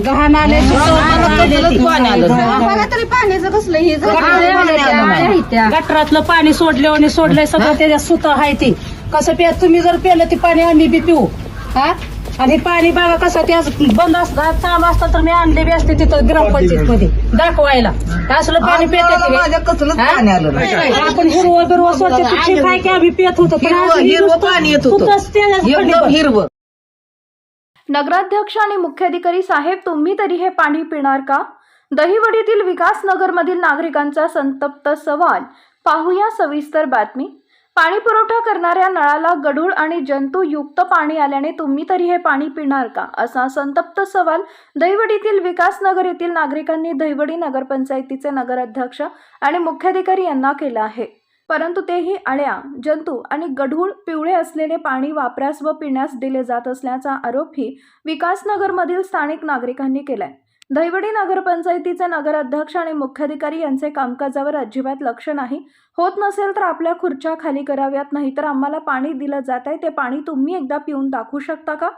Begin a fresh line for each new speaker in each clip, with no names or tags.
घाण आले.
बघा तरी पाण्याचं कसलं हे झालं.
गटरातलं पाणी सोडले आणि सोडलंय सगळं त्याच्यात सुत आहे ते. कसं प्या तुम्ही जर पेलं ते पाणी आम्ही बी पिऊ. हा? आणि पाणी बघा कसं ते बंद असतं काम असतं तर मी आणले बी असते तिथं ग्रामपंचायत मध्ये दाखवायला. असलं पाणी पेत आपण हिरवं बिरवं स्वच्छ काय की आम्ही पित होतो
हिरवं- पाणी येत होतं. हिरवं.
नगराध्यक्ष आणि मुख्याधिकारी साहेब तुम्ही तरी हे पाणी पिणार का? दहिवडीतील विकासनगरमधील नागरिकांचा संतप्त सवाल. पाहूया सविस्तर बातमी. पाणी पुरवठा करणाऱ्या नळाला गढूळ आणि जंतुयुक्त पाणी आल्याने तुम्ही तरी हे पाणी पिणार का? असा संतप्त सवाल दहिवडीतील विकासनगर येथील नागरिकांनी दहिवडी नगरपंचायतीचे नगराध्यक्ष आणि मुख्याधिकारी यांना केला आहे. परंतु तेही अळ्या जंतू आणि गढूळ पिवळे असलेले पाणी वापरास व पिण्यास दिले जात असल्याचा आरोपही विकासनगरमधील स्थानिक नागरिकांनी केलाय. दहिवडी नगरपंचायतीचे नगराध्यक्ष आणि मुख्याधिकारी यांचे कामकाजावर अजिबात लक्ष नाही. होत नसेल तर आपल्या खुर्च्या खाली कराव्यात नाही तर आम्हाला पाणी दिलं जात आहे ते पाणी तुम्ही एकदा पिऊन दाखवू शकता का?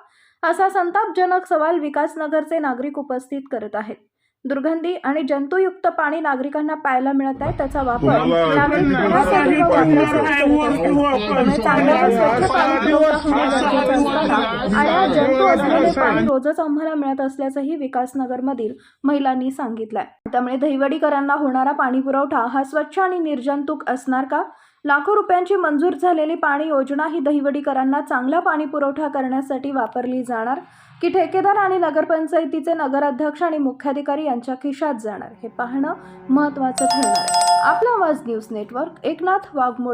असा संतापजनक सवाल विकासनगरचे नागरिक उपस्थित करत आहेत. दुर्गंधी आणि जंतुयुक्त पाणी नागरिकांना प्यायला मिळत आहे त्याचा वापर नागरिक पिण्यासाठी व वापरासाठी करत असतात. त्यामुळे चांगलं व स्वच्छ पाणी पुरवठा होणे गरजेचं असताना अळ्या जंतू असलेले पाणी रोजच आम्हाला मिळत असल्याचंही विकासनगरमधील महिलांनी सांगितलंय. त्यामुळे दहिवडीकरांना होणारा पाणी पुरवठा हा स्वच्छ आणि निर्जंतुक असणार का? लाखो रुपयांची मंजूर झालेली पाणी योजना ही दहिवडीकरांना चांगला पाणी पुरवठा करण्यासाठी वापरली जाणार. की ठेकेदार आणि नगरपंचायतीचे नगराध्यक्ष आणि मुख्याधिकारी यांच्या खिशात जाणार. हे पाहणं महत्त्वाचं ठरणार आहे. आपला आवाज न्यूज नेटवर्क. एकनाथ वाघमोडे.